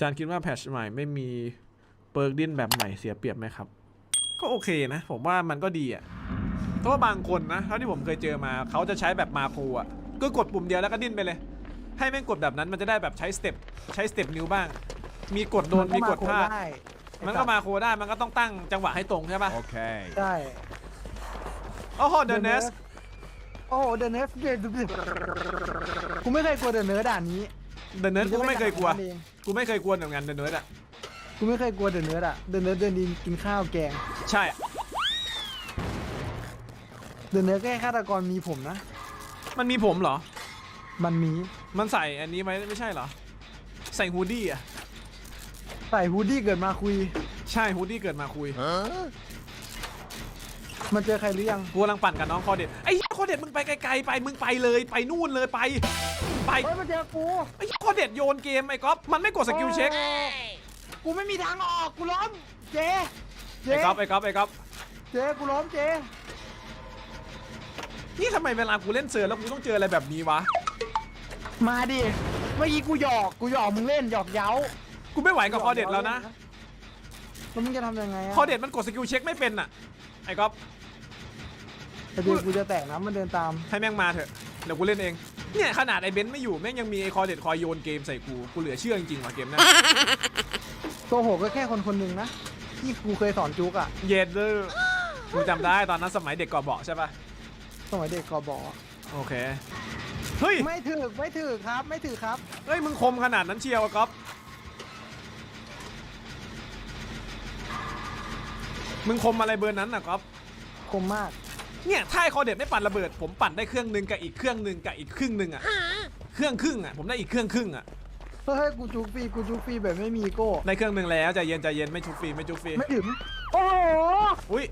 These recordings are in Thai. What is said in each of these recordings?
จานคิดว่าแพทชใหม่ไม่มีเปิร์กดิ้นแบบใหม่เสียเปรียบไหมครับ ก็โอเคนะ ผมว่ามันก็ดีอะเพราะว่าบางคนนะเท่าที่ผมเคยเจอมาเขาจะใช้แบบมาโครอะก็กดปุ่มเดียวแล้วก็ดิ้นไปเลย ให้แม่งกดแบบนั้นมันจะได้แบบใช้สเต็ปใช้สเต็ปนิ้วบ้าง มีกดโดนมีกดพลาดได้มันก็มาโครได้มันก็ต้องตั้งจังหวะให้ตรงใช่ปะ Okay. ใช่โอ้โหเดนเนสโอ้โหเดนเนสเดนกูไม่เคยกลัวเดนเนสด่านนี้ เดนเนสกูไม่เคยกลัวเอง กูไม่เคยกลัวเหมือนกันเดนเนสอะ กูไม่เคยกลัวเดนเนสอะเดนเนสเดินดินกินข้าวแกง ใช่ เดนเนสแค่ฆาตกรมีผมนะ มันมีผมเหรอ มันมีมันใส่อันนี้ไหมไม่ใช่เหรอ ใส่ฮูดดี้อะ ใส่ฮูดดี้เกิดมาคุย ใช่ฮูดดี้เกิดมาคุย Huh? มันเจอใครหรือยังกูกำลังปั่นกับน้องคอเด็ดไอ้เหี้ยคอเด็ดมึงไปไกลๆไปมึงไปเลยไปนู่นเลยไป ไปเฮ้ยมันเจอกูไอ้เหี้ยคอเด็ดโยนเกมไอ้ก๊อฟมันไม่กดสกิลเช็คกูไม่มีทางออกกูล้มเจเจไอ้ก๊อฟไอ้ก๊อฟไอ้ก๊อฟเจกูล้มเจนี่ทำไมเวลากูเล่นเซิร์ฟแล้วกูต้องเจออะไรแบบนี้วะมาดิเมื่อกี้กูหยอกกูหยอกมึงเล่นหยอกเย้ากูไม่ไหวกับคอเด็ดแล้วนะแล้วมึงจะทำยังไงอะคอเด็ดมันกดสกิลเช็คไม่เป็นอะไอ้ก๊อฟ แต่เดี๋ยวกูจะแตกนะมันเดินตามให้แม่งมาเถอะเดี๋ยวกูเล่นเองเนี่ยขนาดไอ้เบนซ์ไม่อยู่แม่งยังมีไอ้คอเด็ดคอยโยนเกมใส่กูกูเหลือเชื่อจริงๆว่ะเกมเนี้ยโกหกก็แค่คนคนหนึ่งนะที่กูเคยสอนจุกอะเย็ดเด้อกูจำได้ตอนนั้นสมัยเด็กก่อเบาะใช่ปะสมัยเด็กกอบอโอเคเฮ้ยไม่ถือไม่ถือครับ ไม่ถือครับ เฮ้ยมึงคมขนาดนั้นเชียวอะก๊อฟมึงคมอะไรเบอร์นั้นน่ะก๊อฟคมมาก เนี่ยถ้าไอ้คอเด็ดไม่ปั่นระเบิด ผมปั่นได้เครื่องหนึ่งกับอีกเครื่องหนึ่งกับอีกครึ่งหนึ่งอะเครื่องครึ่งอะผมได้อีกเครื่องครึ่งอะเฮ้ยกูจุกฟรีกูจุกฟรีแบบไม่มีโก้ได้เครื่องหนึ่งแล้วใจเย็นใจเย็นไม่ชุบฟรีไม่ชุบฟรีไม่ถึงโอ้โหอุ้ย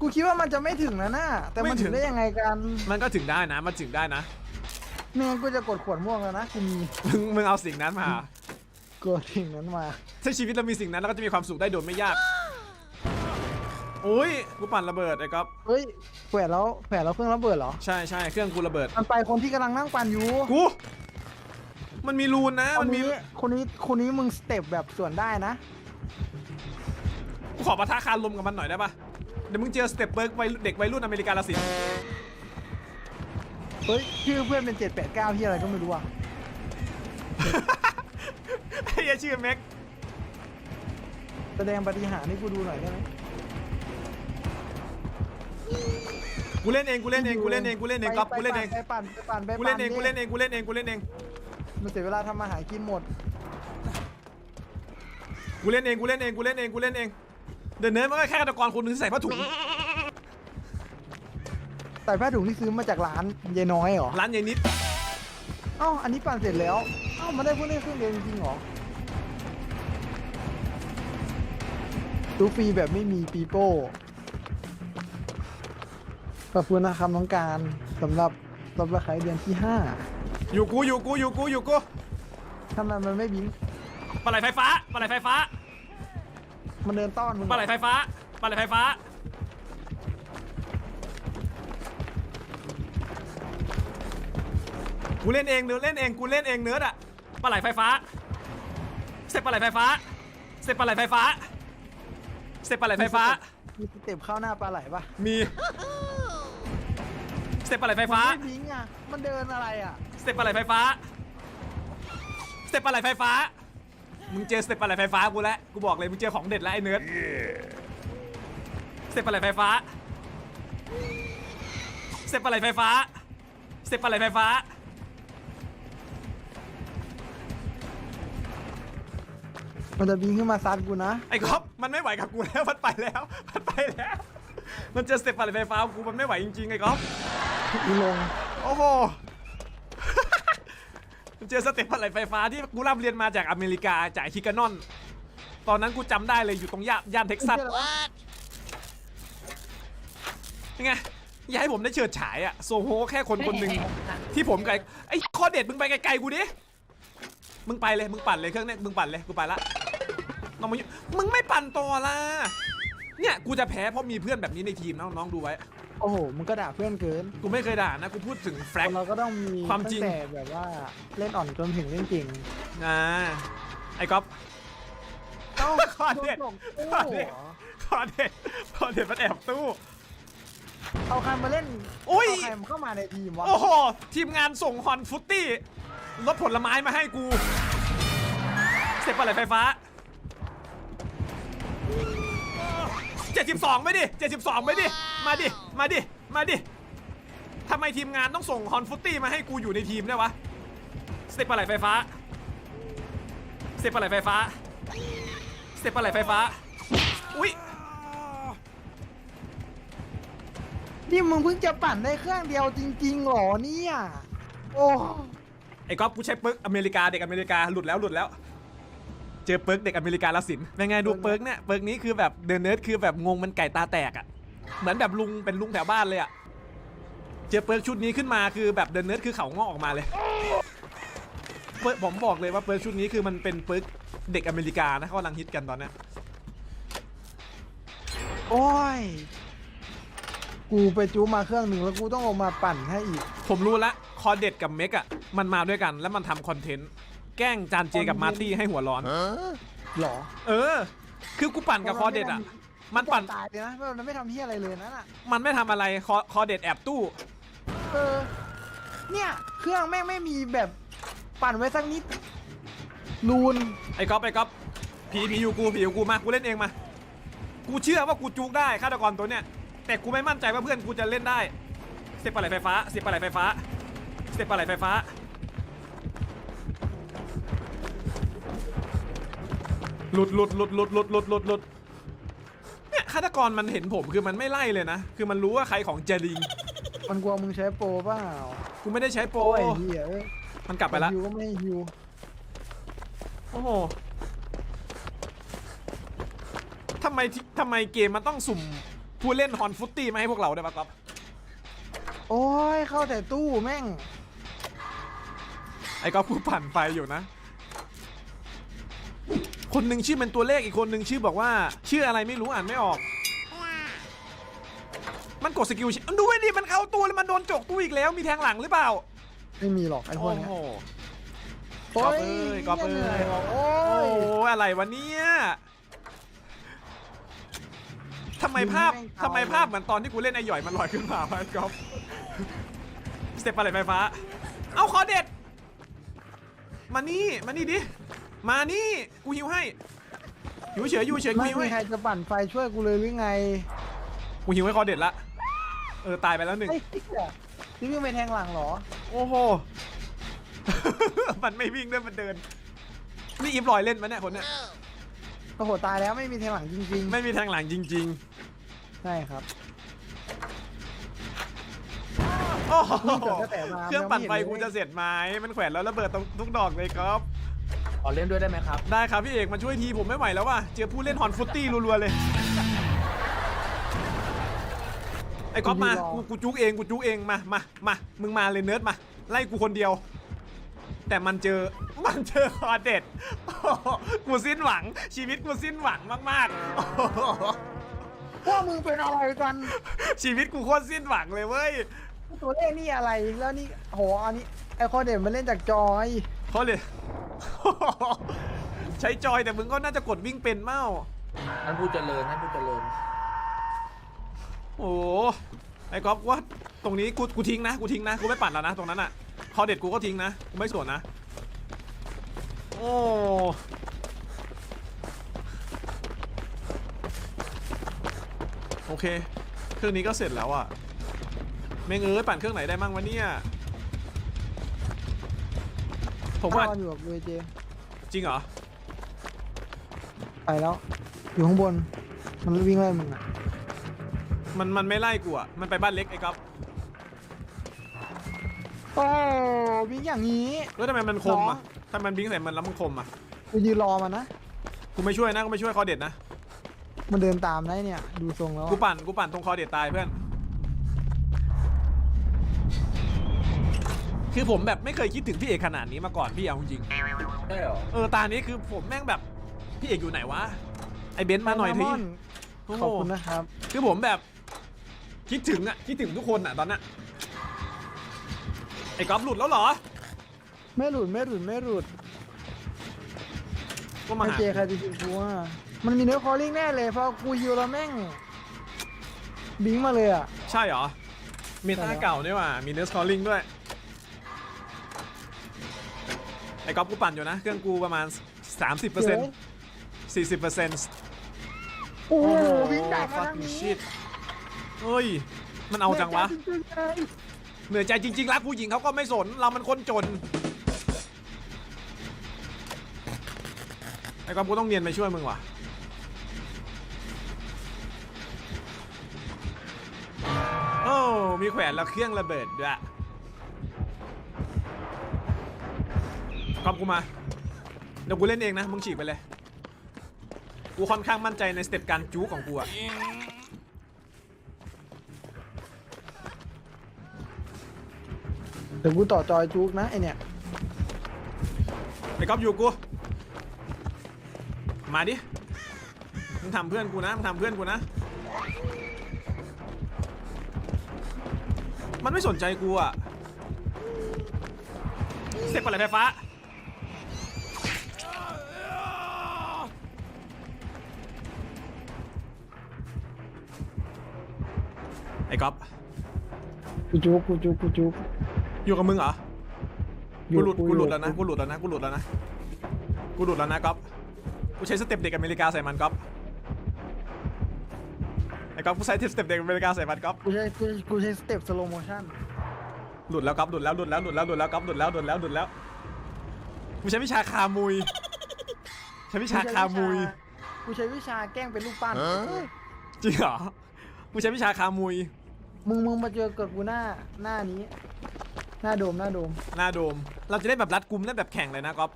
กูคิดว่ามันจะไม่ถึงนะน่าแต่มันไม่ถึถึงงได้ยังไงกัน มันก็ถึงได้นะมันถึงได้นะเมงกูจะกดขวดม่วงแล้วนะกูมีมึงมึงเอาสิ่งนั้นมากดสิ่งนั้นมาถ้าชีวิตเรามีสิ่งนั้นเราก็จะมีความสุขได้โดยไม่ยากโอ้ยกูปั่นระเบิดไอ้ก๊อฟเฮ้ยแขวนแล้วแขวนแล้วเครื่องระเบิดเหรอ ใช่ใช่เครื่องกูระเบิด มันไปคนที่กำลังนั่งปั่นอยู่ กู มันมีรูนนะ คมันนมีนี้คนนี้คนนี้มึงสเต็ปแบบส่วนได้นะ กูขอปะทะคารลมกับมันหน่อยได้ปะเดี๋ยวมึงเจอสเต็ปเบิร์กวัยเด็กวัยรุ่นอเมริกาละสิเฮ้ยชื่อเพื่อนเป็นเจ็ดแปดเก้าที่อะไรก็ไม่รู้อะไอ้เหี้ยชื่อเม็กแสดงปฏิหารย์ให้กูดูหน่อยได้ไหม กูเล่นเองกูเล่นเองกูเล่นเองกูเล่นเองก๊อฟกูเล่นเองไปปั่นไปปั่นไปปั่นกูเล่นเองดิกูเล่นเองกูเล่นเองกูเล่นเองมันเสียเวลาทำมาหากินหมดกูเล่นเองกูเล่นเองกูเล่นเองกูเล่นเองเดินเนิร์ดมันก็แค่ฆาตกรคนหนึงที่ใส่ผ้าถุงใส่ผ้าถุงที่ซื้อมาจากร้านยายน้อยเหรอร้านยายนิดเอ้าอันนี้ปั่นเสร็จแล้วเอ้ามันได้เพิ่งได้เครื่องเดียวจริงๆเหรอดูฟรีแบบไม่มีปีโป้ ขอบคุณนะครับน้องการสำหรับสำหรับขายเดือนที่อยู่กูอยู่กูอยู่กูอยู่กู5ทำไมมันไม่บิงปลาไหลไฟฟ้าปลาไหลไฟฟ้ามันเดินต้อนมึงปลาไหลไฟฟ้าปลาไหลไฟฟ้า กูเล่นเองเนื้อเล่นเองกูเล่นเองเนื้ออะปลาไหลไฟฟ้า เสร็จปลาไหลไฟฟ้า เสร็จปลาไหลไฟฟ้า เสร็จปลาไหลไฟฟ้า มีสเต็ปเข้าหน้าปลาไหลปะมีเสร็จปลาไหลไฟฟ้า มันไม่บิงอะมันเดินอะไรอะสเต็ปปลาไหลไฟฟ้า สเต็ปปลาไหลไฟฟ้า มึงเจอสเต็ปปลาไหลไฟฟ้ากูแล้ว กูบอกเลยมึงเจอของเด็ดแล้วไอ้เนิร์ดสเต็ปปลาไหลไฟฟ้า สเต็ปปลาไหลไฟฟ้า สเต็ปปลาไหลไฟฟ้า มันจะบิงขึ้นมาซัดกูนะ ไอ้ก๊อฟมันไม่ไหวกับกูแล้ว มันไปแล้ว มันไปแล้ว มันเจอสเต็ปปลาไหลไฟฟ้ากูมันไม่ไหวจริงๆไอ้ก๊อฟกูลงโอ้โห มันเจอสเต็ปอะไรไฟฟ้าที่กูร่ำเรียนมาจากอเมริกาจากฮิกานอน ตอนนั้นกูจำได้เลยอยู่ตรงย่านย่านเท็กซัสยังไงอย่าให้ผมได้เฉิดฉายอะโซโฮแค่คนคนหนึ่งที่ผมไกลไอ้คอเด็ดมึงไปไกลๆกูดิมึงไปเลยมึงปั่นเลยเครื่องเนี้ยมึงปั่นเลยกูไปละน้องมาอยู่มึงไม่ปั่นต่อละ เนี่ยกูจะแพ้เพราะมีเพื่อนแบบนี้ในทีมนะน้องๆดูไว้ โอ้โหมึงก็ด่าเพื่อนเกินกูไม่เคยด่านะกูพูดถึงแฟคกนเราก็ต้องมีความจริง ตั้แต่แบบว่าเล่นอ่อนจนถึงเล่นเก่งอ่าไอ้ก๊อฟเอ้าขอเด็ดโส่งตู้ขอเด็ดเหรอคอเด็ดคอเด็ดมันแอบตู้ เอาใครมาเล่นอุ้ย เอาใครเข้ามาในทีมวะโอ้โห ทีมงานส่งฮอนฟุตตี้รถผลไม้มาให้กู เสร็จปะไหลไฟฟ้า 72ไม่ดิ72ไม่ดิมาดิมาดิมาดิทำไมทีมงานต้องส่งฮอนฟุตตี้มาให้กูอยู่ในทีมได้วยวะสเต็ปปลาไหลไฟฟ้าสเต็ปปลาไหลไฟฟ้าสเต็ปปลาไหลไฟฟ้าอุ๊ยนี่มึงเพิ่งจะปั่นได้เครื่องเดียวจริงๆเหรอเนี่ย โอ้ไอ้ก๊อฟกูใช้เปิร์กอเมริกาเด็กอเมริกาหลุดแล้วหลุดแล้ว เจอเปิร์กเด็กอเมริกาละสินเป็นไงดูเปิร์กเนี่ยเปิร์กนี้คือแบบเดินเนิร์ดคือแบบงงมันไก่ตาแตกอะ่ะเหมือนแบบลุงเป็นลุงแถวบ้านเลยอะ่ะเจอเปิร์กชุดนี้ขึ้นมาคือแบบเดินเนิร์ดคือเขางอกออกมาเลยเปิร์กผมบอกเลยว่าเปิร์กชุดนี้คือมันเป็นเปิร์กเด็กอเมริกานะเขากำลังฮิตกันตอนเนี้ยโอ้ย กูไปจูมาเครื่องหนึ่งแล้วกูต้องลงมาปั่นให้อีก ผมรู้ละคอเด็ดกับเมกอะ่ะมันมาด้วยกันแล้วมันทำคอนเทนต์ แกล้งจานเจกับมาร์ตี้ให้หัวร้อน หรอเออ คือกูปั่นกับคอเด็ดอะ มันปั่น ตายเลยนะมันไม่ทำเฮียอะไรเลยนั่นอะมันไม่ทำอะไรคอคอเด็ดแอบตู้ เออเนี่ยเครื่องแม่งไม่มีแบบปั่นไว้สักนิดลูนไอ้ก๊อฟไอ้ก๊อฟผีผีอยู่กูผีอยู่กูมากูเล่นเองมา กูเชื่อว่ากูจุกได้ฆาตกรตัวเนี้ยแต่กูไม่มั่นใจว่าเพื่อนกูจะเล่นได้ เสียบปลาไหลไฟฟ้า เสียบปลาไหลไฟฟ้า เสียบปลาไหลไฟฟ้า หลุดหลุดหลุดหลุดหลุดหลุดหลุดหลุดเนี่ยฆาตกรมันเห็นผมคือมันไม่ไล่เลยนะ คือมันรู้ว่าใครของเจริงมันกลัวมึงใช้โปรเปล่ากูไม่ได้ใช้โปรโอ้ยเฮียเอ้ยมันกลับไปละฮิวก็ไม่ให้ฮิวโอ้โหทำไมที่ทำไมเกมมันต้องสุ่มผู้เล่นฮอนฟุตตี้มาให้พวกเราได้ปะก๊อฟโอ้ยเข้าแต่ตู้แม่ง ไอ้ก๊อฟกูปั่นไฟอยู่นะ คนหนึ่งชื่อเป็นตัวเลขอีกคนหนึ่งชื่อบอกว่า ชื่ออะไรไม่รู้อ่านไม่ออก มันกดสกิลชิดูไอ้ดิมันเข้าตัวแล้วมันโดนจกตู้อีกแล้วมีแทงหลังหรือเปล่าไม่มีหรอกไอ้พวโอ้กเนี้ยโหโอ้ยก๊อฟเอ้ยก๊อฟเอ้ยหนื่ว่ะโอ้โอ้ยโหอะไรวะเนี่ยทำไมภาพมึงแม่งเอาทำไมภาพเหมือนตอนที่กูเล่นไอ้หย่อยมันลอยขึ้นมาวะก๊อฟสเต็ปปลาไหลไฟฟ้า เอาคอเด็ด มานี่ มานี่ดิ มานี่ กูหิวให้ อยู่เฉยอยู่เฉยกูไม่หิวมีให้ ใครจะปั่นไฟช่วยกูเลยหรือไงกูหิวให้คอเด็ดละ เออ ตายไปแล้วหนึ่ง ไอ้เหี้ยนี่วิ่งไปแทงหลังเหรอ โอ้โห มันไม่วิ่งด้วยมันเดิน นี่อีฟลอยเล่นไหมเนี่ยคนเนี้ยโอ้โหตายแล้วไม่มีแทงหลังจริงไม่มีแทงหลังจริงๆๆใช่ครับโอ้โหเกิดตั้งแต่มาเครื่องปั่นไฟยังไม่เห็นเลยกูจะเสร็จไหมมันแขวนแล้วระเบิดตรงทุกดอกเลยครับข อเล่นด้วยได้ไหมครับ ได้ครับพี่เอกมาช่วยทีผมไม่ไหวแล้วว่ะ เจอผู้เล่นฮอนฟุตตี้รัวๆเลย ไอ้ก๊อฟมา กูกูจุกเองกูจุกเองมามามามึงมาเลยเนิร์ดมา ไล่กูคนเดียว แต่มันเจอมันเจอคอเด็ดโอ้โหกูสิ้นหวัง ชีวิตกูสิ้นหวังมากๆโอ้โหพวกมึงเป็นอะไรกัน ชีวิตกูโคตรสิ้นหวังเลยเว้ย ตัวเลขนี่อะไรแล้วนี่โหอันนี้ไอคอนเดมมันเล่นจากจอย เขาเลย ใช้จอยแต่มึงก็น่าจะกดวิ่งเป็นเมาท่านผู้เจริญท่านผู้เจริญโอ้โหไอ้ก๊อฟว่าตรงนี้กูกูทิ้งนะกูทิ้งนะกูไม่ปั่นแล้วนะตรงนั้นอะคอเด็ดกูก็ทิ้งนะกูไม่สวนนะโอ้โอเค เครื่องนี้ก็เสร็จแล้วอะแม่งเอ้ยปั่นเครื่องไหนได้มั่งวะเนี่ย ผมว่าตอนอยู่กับเวเจจริงเหรอ ไปแล้ว อยู่ข้างบน มันวิ่งไล่มึงอะมันมันไม่ไล่กูอะ มันไปบ้านเล็กไอ้ก๊อฟโอ้วิ่งอย่างนี้ แล้วทำไมมันคมอะน้องถ้ามันบิงใส่มันแล้วมันคมอะ กูยืนรอมันนะ กูไม่ช่วยนะ กูไม่ช่วยคอเด็ดนะ มันเดินตามได้เนี่ย ดูทรงแล้วอะกูปั่น กูปั่นตรงคอเด็ดตายเพื่อน คือผมแบบไม่เคยคิดถึงพี่เอกขนาดนี้มาก่อนพี่เอาจริงใช่เหรอเออตานี้คือผมแม่งแบบพี่เอกอยู่ไหนวะไอเบนซ์มาหน่อยทีไดมนด์โอ้โหขอบคุณนะครับ คือผมแบบ คิดถึงอะคิดถึงทุกคนอะตอนนั้นไอ้ก๊อฟหลุดแล้วเหรอ ไม่หลุดไม่หลุดไม่หลุดก็มาไอหาเจใครจะยิงกูอะมันมีเนื้อคอลลิ่งแน่เลยเพราะกูยิวแล้วแม่งบิงมาเลยอะใช่เหรอมีใช่ท่าแล้วเก่าด้วยว่ะมีเนื้อสคอลลิงด้วย ไอ้ก๊อฟกูปั่นอยู่นะ เครื่องกูประมาณ 30%เดี๋ยว40%โอ้โหโอ้วิ่งดักมาฟักทางนี้ชิดเฮ้ย มันเอาจังวะจริงๆเลยเหนื่อยใจจริงๆ รักผู้หญิงเขาก็ไม่สน เรามันคนจน ไอ้ก๊อฟกูต้องเนียนไปช่วยมึงว่ะ โอ้ มีแขวนแล้วเครื่องระเบิดด้วย ก๊อฟกูมา เดี๋ยวกูเล่นเองนะ มึงฉีกไปเลย กูค่อนข้างมั่นใจในสเต็ปการจู๊ของกูอะเดี๋ยวกูต่อจอยจุกนะไอเนี่ย ไอ้ก๊อฟอยู่กู มาดิ มึงทำเพื่อนกูนะ มึงทำเพื่อนกูนะ มันไม่สนใจกูอะเสร็จก่อนเลยไฟฟ้า ไอ้ก๊อฟกูจุกกูจุกกูจุกอยู่กับมึงเหรออยู่กูหลุดกูกูหลุดอยู่แล้วนะกูหลุดแล้วนะกูหลุดแล้วนะกูหลุดแล้วนะก๊อฟกูใช้สเต็ปเด็กอเมริกาใส่มันก๊อฟไอ้ก๊อฟกูใช้สเต็ปเด็กอเมริกาใส่มันก๊อฟกูใช้กูกูใช้สเต็ปสโลโมชั่นหลุดแล้วก๊อฟหลุดแล้วหลุดแล้วหลุดแล้วหลุดแล้วก๊อฟหลุดแล้วหลุดแล้วหลุดแล้วกูใช้วิชาคามุยใช้วิชาคามุยกูใช้วิชาแกล้งเป็นลูกปั้นจริงเหรอกูใช้วิชาคามุย มึงมึงมาเจอกับกูหน้าหน้านี้ หน้าโดมหน้าโดมหน้าโดม เราจะได้แบบรัดกุมได้แบบแข่งเลยนะก๊อฟ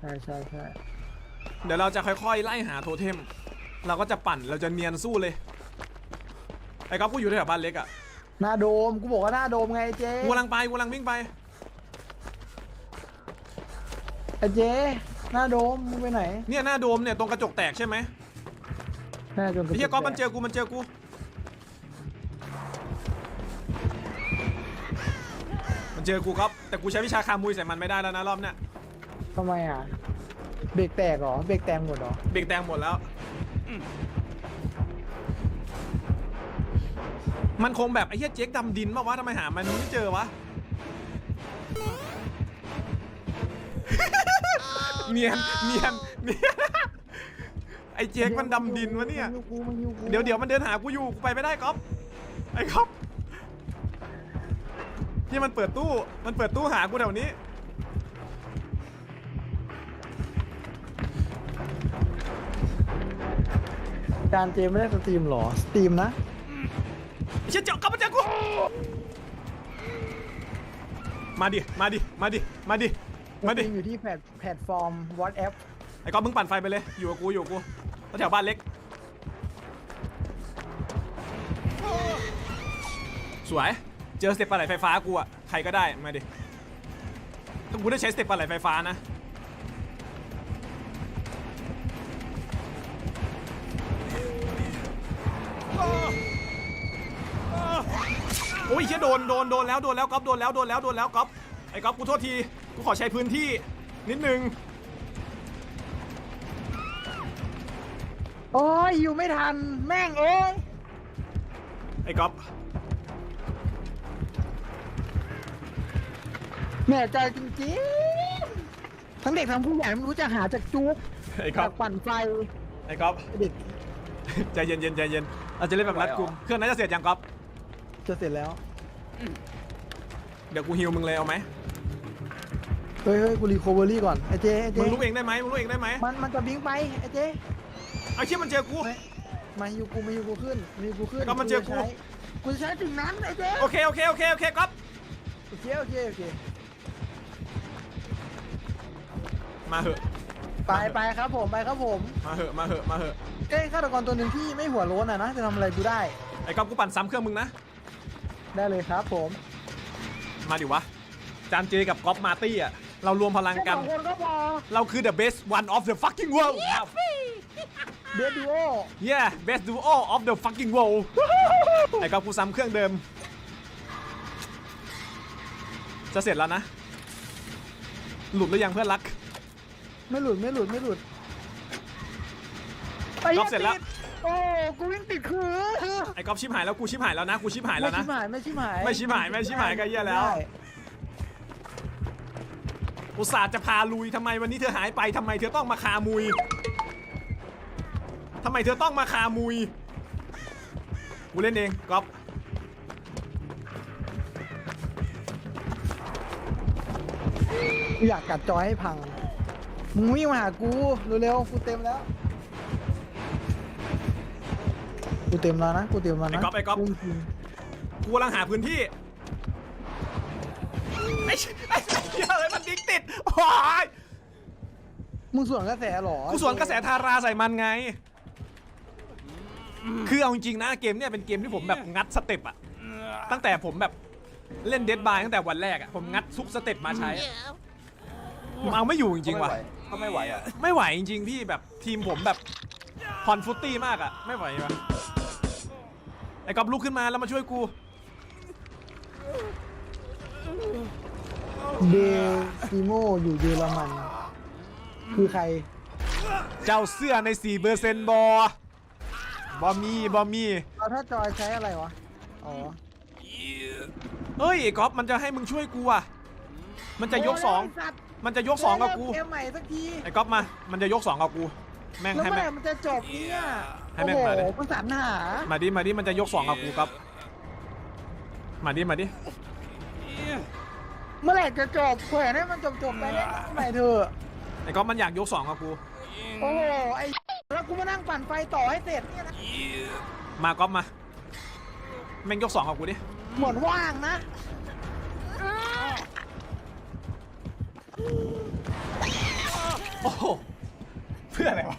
ใช่ใช่ใช่เดี๋ยวเราจะค่อยๆ ไล่หาโทเทม เราก็จะปั่นเราจะเนียนสู้เลยไอ้ก๊อฟกูอยู่แถวบ้านเล็กอะหน้าโดมกูบอกว่าหน้าโดมไงไอ้เจ๊กูกำลังไปกูกำลังวิ่งไป ไอ้เจ๊หน้าโดมมึงไปไหนเนี่ยหน้าโดมเนี่ยตรงกระจกแตกใช่ไหมหน้าโดมไอ้เหี้ยก๊อฟมันเจอกูมันเจอกู เจอกูก๊อฟแต่กูใช้วิชาคามุยใส่มันไม่ได้แล้วนะรอบเนี้ยทำไมอะ เบรกแตกเหรอ เบรกแตกหมดเหรอ เบรกแตงหมดแล้วมันคงแบบไอ้เหี้ยเจ๊กดำดินมาวะทำไมหามันไม่เจอวะ เนียนเนียนเนียนไอ้เจ๊กมันดำดินวะเนี่ย มักูมันอยู่กูเดี๋ยวเดี๋ยวมันเดินหากูอยู่กูไปไม่ได้ก๊อฟไอ้ก๊อฟ ที่มันเปิดตู้ มันเปิดตู้หากูแถวนี้ การเจไม่ได้สตรีมเหรอ สตรีมนะไอ้เชี่ยเจาะก๊อฟมาเจอกู มาดิ มาดิ มาดิ มาดิ มาดิ สตรีอยู่ที่แพลตแพลตฟอร์ม WhatsApp ไอ้ก๊อฟมึงปั่นไฟไปเลย อยู่กับกู อยู่กับกูแถวบ้านเล็ก สวย เจอสเต็ปปลาไหลไฟฟ้ากูอะใครก็ได้มาดิถ้ากูได้ใช้สเต็ปปลาไหลไฟฟ้านะโอ้ยเชี่ยโดนโดนโดนแล้วโดนแล้วก๊อฟโดนแล้วโดนแล้วโดนแล้วก๊อฟไอ้ก๊อฟกูโทษทีกูขอใช้พื้นที่นิดนึงโอ้ยอยู่ไม่ทัน แม่งเอ้ยไอ้ก๊อฟ แม่ใจจริงๆ ทั้งเด็กทั้งผู้ใหญ่ไม่รู้จะหาจากจุกไอ้ก๊อจาฟกปั่นไฟไอ้ก๊อฟเด็กใจเย็นเย็นใจเย็นเราจะเล่นแบบรัดกุมเครื่องนั้นจะเสร็จยังก๊อฟจะเสร็จแล้ว เดี๋ยวกูฮิวมึงเลยเอาไหมเฮ้ยเฮ้ยกูรีโคเวอรี่ก่อนไอ้เจ๊ไอ้มึเจ๊งลุกเองได้ไหมมึงลุกเองได้ไหมมันมันจะบิงไปไอ้เจ๊ไอ้เชี่ยมันเจอกู ไม่มาฮิวกูมาฮิวกูขึ้นมาฮิวกูขึ้นแล้วก็มันเจอกูจะใช้กูจะใช้ถึงนั้นไอ้เจ๊โอเคโอเคโอเคโอเคก๊อฟโอเคโอเคโอเค มาเหอะ ไปไปครับผมไปครับผมมาเหอะ มาเหอะ มาเหอะ เอ้ยฆาตกรตัวหนึ่งที่ไม่หัวโล้นอะนะจะทำอะไรกูได้ไอ้ก๊อฟกูปั่นซ้ำเครื่องมึงนะ ได้เลยครับผมมาดิวะ จานเจกับก๊อฟมาร์ตี้อะ เรารวมพลังแค่กัสน องคนก็พอเราคือ the best one of the fucking world เบสดูโอ yeah best duo of the fucking world ไอ้ก๊อฟกูซ้ำเครื่องเดิม จะเสร็จแล้วนะ หลุดหรือยังเพื่อนรัก ไม่หลุดไม่หลุดไม่หลุดไอ้ก๊หี้อยฟเสร็จแล้วติดโอ้กูวิ่งติดคือไอ้ก๊อฟชิบหายแล้วกูชิบหายแล้วนะกูชิบหายแล้วไม่นะชิบหายไม่ชิบหายไม่ชิบหายไม่ชิบหายก็เหี้ยแล้ว ได้อุตส่าห์จะพาลุยทำไมวันนี้เธอหายไปทำไมเธอต้องมาคามุยทำไมเธอต้องมาคามุยกูเล่นเองก๊อฟกูอยากกัดจอยให้พัง มึงวิ่งมาหากูเร็วๆกูเต็มแล้วกูเต็มแล้วนะกูเต็มแล้วนะไอ้ก๊อฟไอ้ก๊อฟจริงกูกำลังหาพื้นที่ไอ้เหี้ยไอ้เหี้ยเลยมันดิกติดโอ้ยๆมึงสวนกระแสเหรอกูสวนกระแสทาราใส่มันไง คือเอาจริงๆนะเกมเนี่ยเป็นเกมที่ผมแบบงัดสเต็ปอะตั้งแต่ผมแบบเล่นเดดบายตั้งแต่วันแรกอะผมงัดซุกสเต็ปมาใช้อะผมเอาไม่อยู่จริงๆว่ะ ก็ไม่ไหวอะ ไม่ไหวจริงๆพี่แบบทีมผมแบบพอนฟุตตี้มากอะไม่ไหววะไอ้กอบลุกขึ้นมาแล้วมาช่วยกูเดซิโมอยู่เยอรมัน คือใคร เจ้าเสื้อใน4เปอร์เซ็นต์บอบอมีบอมีเอาถ้าจอยใช้อะไรวะ อ๋อ เฮ้ยไอ้กอบมันจะให้มึงช่วยกูอะมันจะยกสองโยสัตว์ มันจะยกสองกับกู เกมใหม่สักทีไอ้ก๊อฟมา มันจะยกสองกับกู แม่งแล้วให้เมื่อแม่ไหง ร่มันจะจบเนี่ยให้แม่งโหมาดิมันสรรหามาดิ มาดิ มันจะยกสองกับกูครับ มาดิ มาดิ เมื่อไหร่จะจบแขวนให้มันจบจบๆไปเลยใหม่เถอะไอ้ก๊อฟมันอยากยกสองกับกู โอ้โหไอ้แล้วกูมานั่งปั่นไฟต่อให้เสร็จเนี่ยนะมาก๊อฟมา แม่งยกสองกับกูดิ เหมือนว่างนะ โอ้โหเพื่ออะไรวะ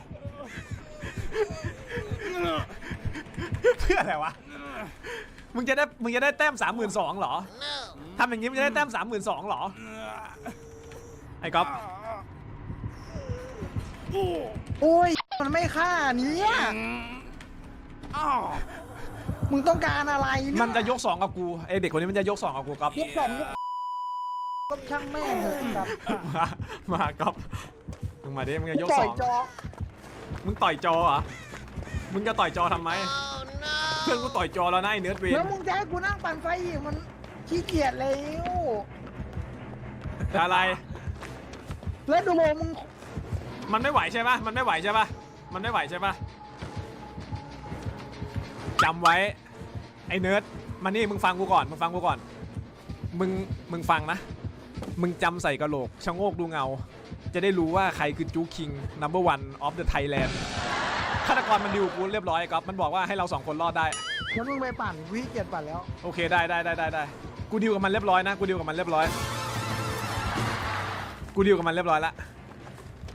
เพื่ออะไรวะ มึงจะได้ มึงจะได้แต้มสามหมื่นสองเหรอ ทำอย่างงี้มึงจะได้แต้มสามหมื่นสองเหรอ ไอ้ก๊อฟโอ้ย มันไม่ฆ่าเนี่ยมึงต้องการอะไรเนี่ยมันจะยกสองกับกูไอเด็กคนนี้มันจะยกสองกับกูก๊อฟยกสองยก ก็ช่างแม่งเถอะครับมามาก๊อฟมึงมาดิมึงจะยกต่สออยงจอมึงต่อยจอเหรอมึงจะต่อยจอทำไม เพื่อนกูต่อยจอแล้วนะไอ้เนื้อเวนแล้วมึงจะให้กูนั่งปั่นไฟอีกมันขี้เกียจแล้วอะไร แล้วดูโมมึงมันไม่ไหวใช่ปะมันไม่ไหวใช่ปะมันไม่ไหวใช่ปะจำไว้ ไอ้เนิร์ดมานี่มึงฟังกูก่อน มึงฟังกูก่อน มึง มึงฟังนะ มึงจำใส่กระโหลกชะโงกดูเงา จะได้รู้ว่าใครคือจูคิง number one of the Thailand ฆาตกรมันดิวกูเรียบร้อยครับมันบอกว่าให้เราสองคนรอดได้ แล้วมึงไปปั่นกูขี้เกียจปั่นแล้ว โอเคได้ได้ได้ได้ได้กูดิวกับมันเรียบร้อยนะกูดิวกับมันเรียบร้อย กูดิวกับมันเรียบร้อยละ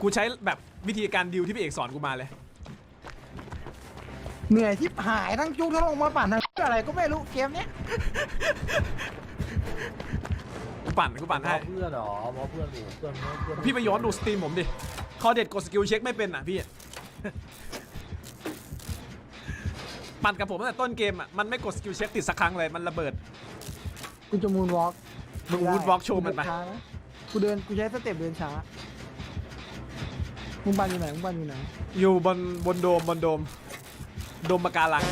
กูใช้แบบวิธีการดิวที่พี่เอกสอนกูมาเลย เหนื่อยที่หายทั้งจุกทั้งลงมาปั่นทั้งอะไรก็ไม่รู้เกมเนี้ยกู ปั่นกูปั่นเพให้ราะเพื่อนเหรอเพราะเพื่อนอยู่เพื่อนเพื่อนพี่ไปย้อนดูสตรีมผมดิ คอเด็ดกดสกิลเช็คไม่เป็นอะพี่ ปั่นกับผมตั้งแต่ต้นเกมอะ มันไม่กดสกิลเช็คติดสักครั้งเลย มันระเบิด กูจะมูนวอล์กมึง moonwalk โชว์มันไป กูเดินกูใช้สเต็ปเดินช้า มึงปั่นอยู่ไหน มึงปั่นอยู่ไหน อยู่บนบนโดมบนโดม โดมปะการัง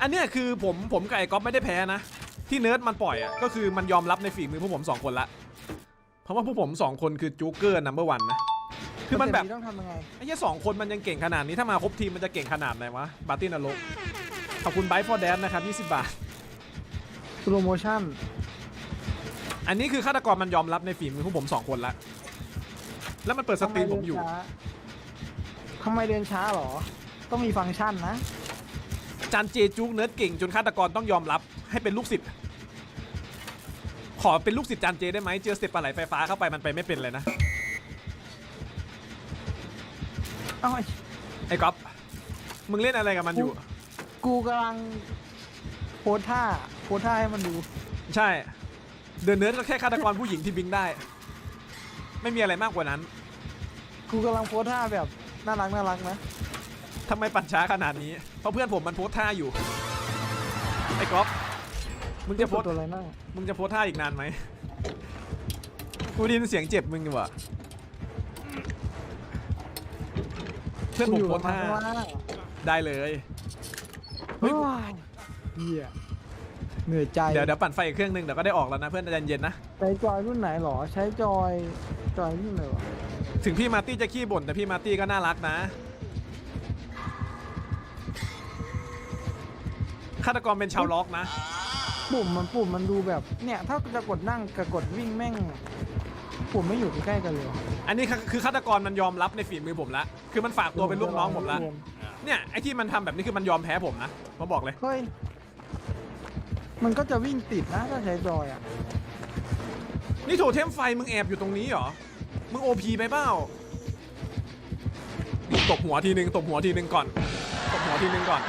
อันเนี้ยคือผมผมกับไอ้ก๊อฟไม่ได้แพ้นะ ที่เนิร์ดมันปล่อยอะก็คือมันยอมรับในฝีมือพวกผมสองคนละ เพราะว่าพวกผมสองคนคือจูเกอร์นัมเบอร์วันนะ คือมันแบบสเต็ปต้องทำยังไงไอ้แค่สองคนมันยังเก่งขนาดนี้ถ้ามาครบทีมมันจะเก่งขนาดไหนวะบาร์ตี้นรกขอบคุณไบฟอร์แดนนะครับ 20 บาทสโลโมชั่นอันนี้คือฆาตกรมันยอมรับในฝีมือพวกผมสองคนละ แล้วมันเปิดสตรีมผมอยู่ทำไมเดินช้าเหรอ ต้องมีฟังก์ชันนะ จานเจจุกเนิร์ดเก่งจนฆาตกรต้องยอมรับให้เป็นลูกศิษย์ขอเป็นลูกศิษย์จานเจได้ไหมเจอสเต็ปปลาไหลไฟฟ้าเข้าไปมันไปไม่เป็นเลยนะเอ้าไอ้ไอ้ก๊อฟมึงเล่นอะไรกับมันอยู่ กูกำลังโพสท่าโพสท่าให้มันดู ใช่ เดินเนิร์ดก็แค่ฆาตกรผู้หญิงที่บิงได้ ไม่มีอะไรมากกว่านั้น กูกำลังโพสท่าแบบน่ารักน่ารักนะ ทำไมปั่นช้าขนาดนี้ เพราะเพื่อนผมมันโพสท่าอยู่ ไอ้ก๊อฟมึงจะโพสตัวอะไรนั่งมึงจะโพสท่าอีกนานไหมกูได้ยินเสียงเจ็บมึงอยู่อะเพื่อนผมโพสท่ากูอยู่ข้างล่างได้เลยเฮ้เฮ้ยยเฮียเหนื่อยใจเดี๋ยวเดี๋ยวปั่นไฟอีกเครื่องหนึงเดี๋ยวก็ได้ออกแล้วนะเพื่อนใจเย็นๆนะใช้จอยรุ่นไหนหรอใช้จอยจอยรุ่นไหนวะถึงพี่มาร์ตี้จะขี้บ่นแต่พี่มาร์ตี้ก็น่ารักนะ ฆาตกรเป็นชาวล็อกนะ ปุ่มมันปุ่มมันดูแบบเนี่ยถ้าจะกดนั่งกับกดวิ่งแม่ง ปุ่มไม่อยู่ใกล้ๆกันเลยอันนี้คือคือฆาตกรมันยอมรับในฝีมือผมละ คือมันฝากตัวเป็นลูกน้องผมละ เนี่ยไอ้ที่มันทำแบบนี้คือมันยอมแพ้ผมนะมาบอกเลย เฮ้ยมันก็จะวิ่งติดนะถ้าใช้จอยอะนี่โถเทมไฟมึงแอบอยู่ตรงนี้เหรอ มึงโอพีไปเปล่านี่ตบหัวทีนึงตบหัวทีนึงก่อน ตบหัวทีนึงก่อน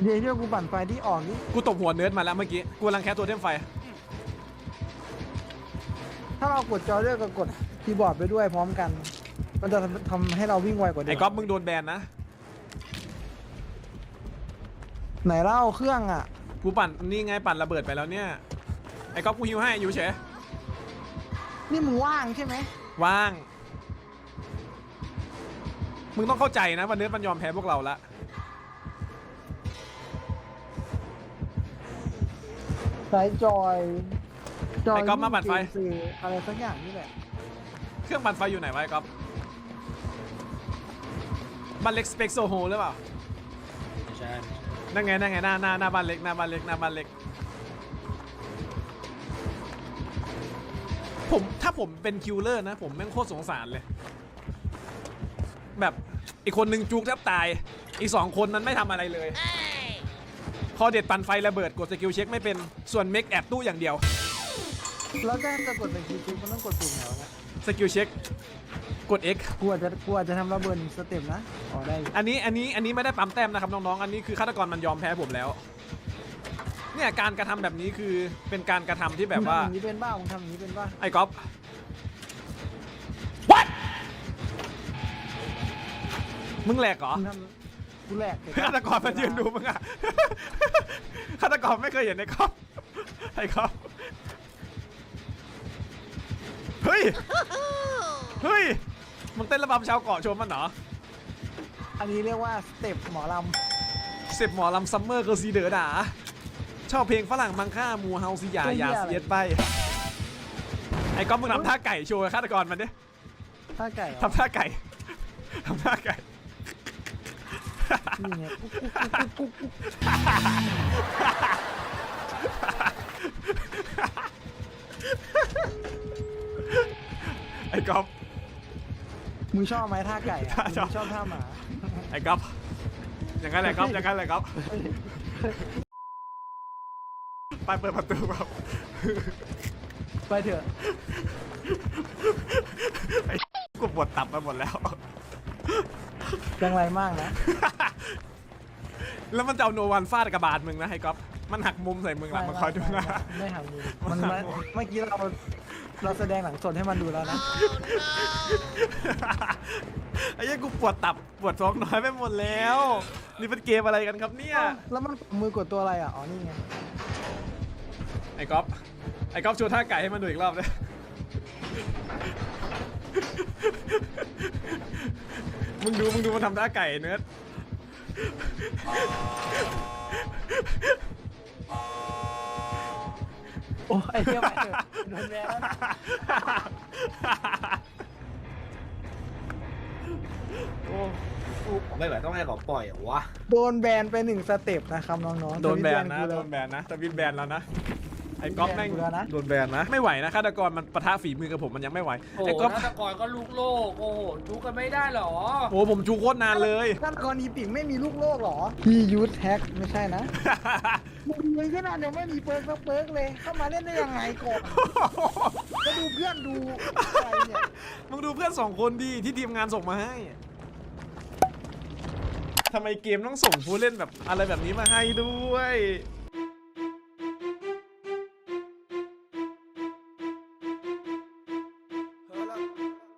ไอเดียที่กูปั่นไฟที่ออกนี่กูตบหัวเนิร์ดมาแล้วเมื่อกี้ กูกำลังแคสตัวเทมไฟ ถ้าเรากดจอยด้วยกับกดคีย์บอร์ดไปด้วยพร้อมกัน มันจะทำให้เราวิ่งไวกว่าเดิไอ้มก๊อฟมึงโดนแบนนะ ไหนเล่าเครื่องอะ กูปั่นนี่ไงปั่นระเบิดไปแล้วเนี่ย ไอ้ก๊อฟกูฮิวให้อยู่เฉยนี่มึงว่างใช่ไหมว่าง มึงต้องเข้าใจนะว่าเนิร์ดมันยอมแพ้พวกเราละ ใช้จอยจอยไอ้ก๊อฟมาปั่นไฟคืออะไรสักอย่างนี่แหละเครื่องปั่นไฟอยู่ไหนวะไอ้ก๊อฟบ้านเล็กสเปกโซโฮหรือเปล่า ไม่ใช่นั่นไงนั่นไงหน้าหน้าหน้าบ้านเล็กหน้าบ้านเล็กหน้าบ้านเล็ก ผมถ้าผมเป็นคิวเลอร์นะ ผมแม่งโคตรสงสารเลย แบบอีกคนนึงจุกแทบตาย อีกสองคนนั้นไม่ทำอะไรเลย พอเด็ดปันไฟระเบิดกดสกิลเช็คไม่เป็น ส่วนเมกแอบตู้อย่างเดียว แล้วถ้าจะกดเป็นคีย์มันต้องกดปุ่มไหนวะเนี่ยสกิลเช็ค กด X กูอาจจะกูอาจจะทำระเบิดอีกสเต็ปนะอ๋อได้อยู่อันนี้อันนี้อันนี้ไม่ได้ปั๊มแต้มนะครับน้องๆ อันนี้คือฆาตกรมันยอมแพ้ผมแล้ว เนี่ยการกระทำแบบนี้คือเป็นการกระทำที่แบบว่า มึงทำอย่างนี้เป็นบ้ามึงทำอย่างนี้เป็นบ้าไอ้ก๊อฟ What มึงแหลกเหรอมึงทำ กูแหลกเดี๋ยวฆาตกรมันยืนดูมึงอะฆาตกรไม่เคยเห็นไอ้ก๊อฟไอ้ก๊อฟเฮ้ย เฮ้ย มึงเต้นระบำชาวเกาะโชว์มันเหรอ อันนี้เรียกว่าสเต็ปหมอลสิบหมอลำซัมเมอร์ก็ซีเดอร์ด่า ชอบเพลงฝรั่งมังค่ามูเฮาซียาอยาเสียดไป ไอ้ก๊อฟมึงทำท่าไก่โชว์ฆาตกรมันดิำท่าไก่เหรอ ทำท่าไก่ ทำท่าไก่ นี่ไงกุ๊กกุ๊กกุ๊กกุ๊กกุ๊กไอ้ก๊อฟ มึงชอบไหมท่าไก่อะชอบ มึงชอบท่าหมา ไอ้ก๊อฟ อย่างนั้นแหละก๊อฟ อย่างนั้นแหละก๊อฟ ไปเปิดประตูครับไปเถอะไอ้กูปวดตับไปหมดแล้ว ยังไรมากนะ แล้วมันจะเอาโนวันฟาดกระบาดมึงนะไอ้ก๊อฟมันหักมุมใส่มึงละมันคอยดูนะ ไม่หักมือมันมันมันหักมุมเมื่อกี้เราเราแสดงหนังสดให้มันดูแล้วนะไอ้เหี้ยังกูปวดตับปวดท้องน้อยไปหมดแล้ว นี่เป็นเกมอะไรกันครับเนี่ย แล้วมันมือกดตัวอะไรอะ อ๋อนี่ไง ไอ้ก๊อฟไอ้ก๊อฟโชว์ท่าไก่ให้มันดูอีกรอบเลยมึงดูมึงดูมันทำท่าไก่เนื้อ โอ้ไอ้เหี้ยไปเถอะโดนแบนแล้วนะโอ้กูไม่ไหวต้องให้เขาปล่อยเหรอวะ โดนแบนไปหนึ่งสเต็ปนะครับน้องๆโดนแบนนะ โดนแบนนะทวินแบนแล้วนะ ไอ้ก๊อฟแม่งโดนแบนกูแล้วนะ โดนแบนนะ ไม่ไหวนะฆาตกรมันปะทะฝีมือกับผมมันยังไม่ไหวโอ้ไอ้โหก๊อฟฆาตกรก็ลูกโลก โอ้โหดูกันไม่ได้เหรอ โอ้ผมจูโคตรนานเลย นั่นกรณีปิ่งไม่มีลูกโลกเหรอ พี่ยูทแท็กไม่ใช่นะมึงเลยขนาดยังไม่มีเปิร์กสักเปิร์กเลย เข้ามาเล่นได้ยังไงก่อนก็ดูเพื่อนดูอะไรเนี่ย มึงดูเพื่อนสองคนดีที่ทีมงานส่งมาให้ทำไมเกมต้องส่งผู้เล่นแบบอะไรแบบนี้มาให้ด้วย